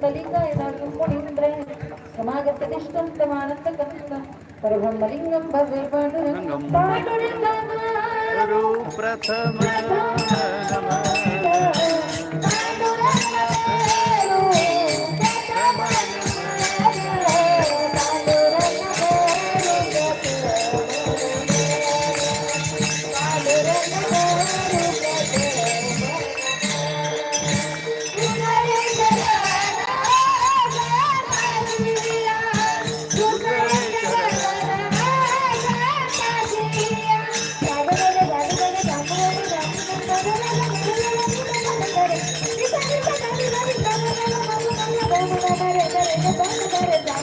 மலிங்கலிங்காய முனிந்திரே சமாகத்த திஷ்டந்தம் ஆனந்த கதிஷ்டம் பரபம் மலிங்கம் பஜே பாண்டுரங்கம் பாண்டுரங்கம் பிரதம நம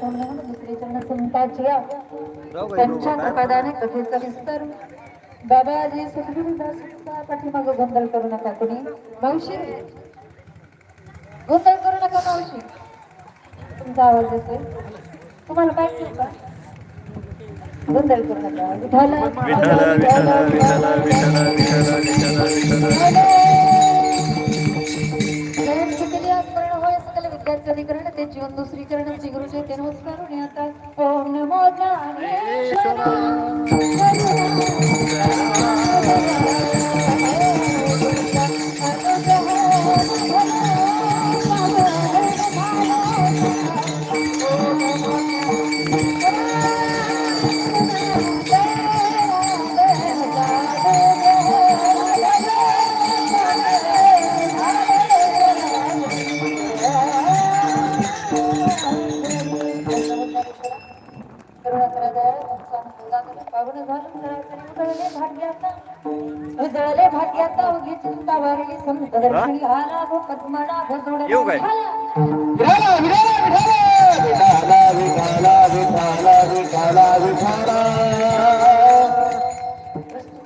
पाण्डुरङ्गं पाण्डुरङ्गम् प्रथम पंचांग पदाने कथेचा विस्तार बाबाजी सद्गुरुदासांचा पाठीमागं गोंधळ करू नका कुणी मावशी गोंधळ करू नका मावशी तुमचा आवाज येतोय तुम्हाला पाहिजे का गोंधळ करू नका विठाला विठ्ठल विठ्ठल विठ्ठल विठ्ठल विठ्ठल विठ्ठल अंजली ते जीवन दुसरीकरण श्री गुरुचे ते नमस्कार आणि आता उजळले भाग्याचा उगी चिंता वारली संत दर्शनी आला गो पद्मनाभ जोडला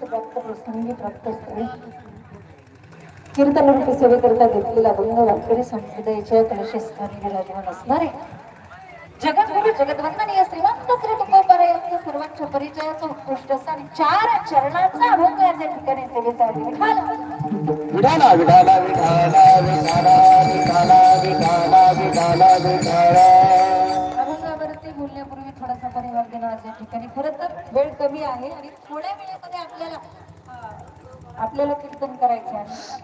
प्राप्त प्रसंगी प्राप्त स्थळी कीर्तन रूपी सेवेकरता घेतलेला अभंग वारकरी संप्रदायाच्या कलशस्थानी विराजमान असणारे जगद्गुरु जगद्वंदनीय श्रीमंत श्री तुकोबारा यांच्या सर्वांच्या परिचयाचं उत्कृष्ट असं आणि चार चरणाचा अभंग या ठिकाणी सेवेसाठी विठाल. विठाला विठाला विठाला विठाला विठाला विठाला विठाला विठाला. अभंगावरती बोलण्यापूर्वी थोडासा परिवार देणं आज या ठिकाणी खरं तर वेळ कमी आहे आणि थोड्या वेळेमध्ये आपल्याला आपल्याला कीर्तन करायचे आहे.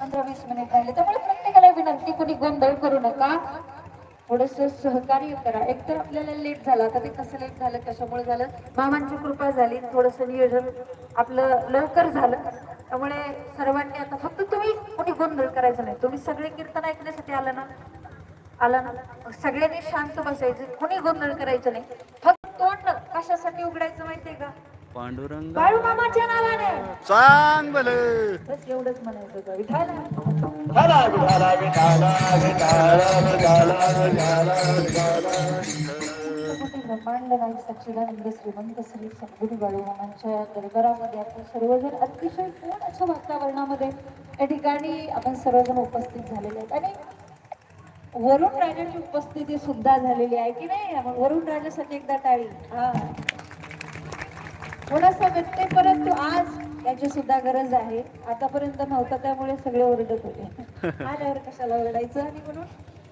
पंधरा वीस मिनिट राहिले. त्यामुळे प्रत्येकाला विनंती कोणी गोंधळ करू नका. थोडस सहकार्य करा. एकतर आपल्याला लेट झाला आता ते कसं लेट झालं कशामुळे झालं? मामांची कृपा झाली थोडस नियोजन आपलं लवकर झालं. त्यामुळे सर्वांनी आता फक्त तुम्ही कोणी गोंधळ करायचं नाही. तुम्ही सगळे कीर्तन ऐकण्यासाठी आला ना आला ना सगळ्यांनी शांत बसायचं. कोणी गोंधळ करायचं नाही. फक्त तोंड कशासाठी उघडायचं माहितीये का? पांडुरंग. बाळूमामाच्या नावाने. बस एवढंच म्हणायचं म्हणजे सर्वजण अतिशय वातावरणामध्ये या ठिकाणी आपण सर्वजण उपस्थित झालेले आहेत. आणि वरुण राजाची उपस्थिती सुद्धा झालेली आहे की नाही? आपण वरुण राजासाठी एकदा टाळी. हा. थोडासा व्यत्यय परंतु आज याची सुद्धा गरज आहे. आतापर्यंत नव्हता त्यामुळे सगळे ओरडत होते. आल्यावर कशाला ओरडायचं? आणि म्हणून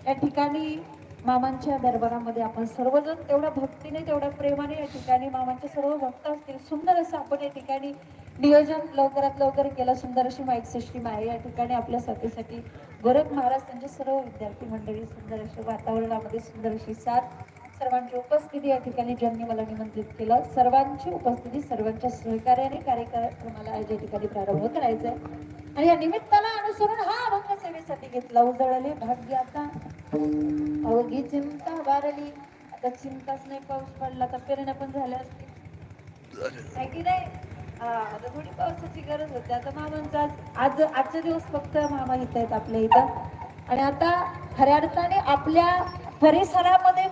या ठिकाणी मामांच्या दरबारामध्ये आपण सर्वजण तेवढ्या भक्तीने तेवढ्या प्रेमाने या ठिकाणी मामांचे सर्व भक्त असतील. सुंदर असं आपण या ठिकाणी नियोजन लवकरात लवकर केलं. सुंदर अशी माईक सिस्टीम आहे. या ठिकाणी आपल्या साथीसाठी गोरख महाराज त्यांचे सर्व विद्यार्थी मंडळी सुंदर अशा वातावरणामध्ये सुंदर अशी साथ सर्वांची उपस्थिती या ठिकाणी ज्यांनी मला निमंत्रित केलं सर्वांची उपस्थिती सर्वांच्या सहकार्याने कार्यक्रमाला आज या ठिकाणी प्रारंभ करायचा आहे आणि या निमित्ताला अनुसरून हा अभंग सेवेसाठी घेतला. उजळले भाग्य आता. अवघी चिंता वारली. आता चिंताच नाही पाऊस पडला तर पेरण्या पण झाल्या असतील. की नाही? हा, आता थोडी पावसाची गरज होती. आता मामांचा आज आज आजचे दिवस फक्त मामा इथं आहेत आपल्या इथं. आणि आता खऱ्या अर्थाने आपल्या परिसरामध्ये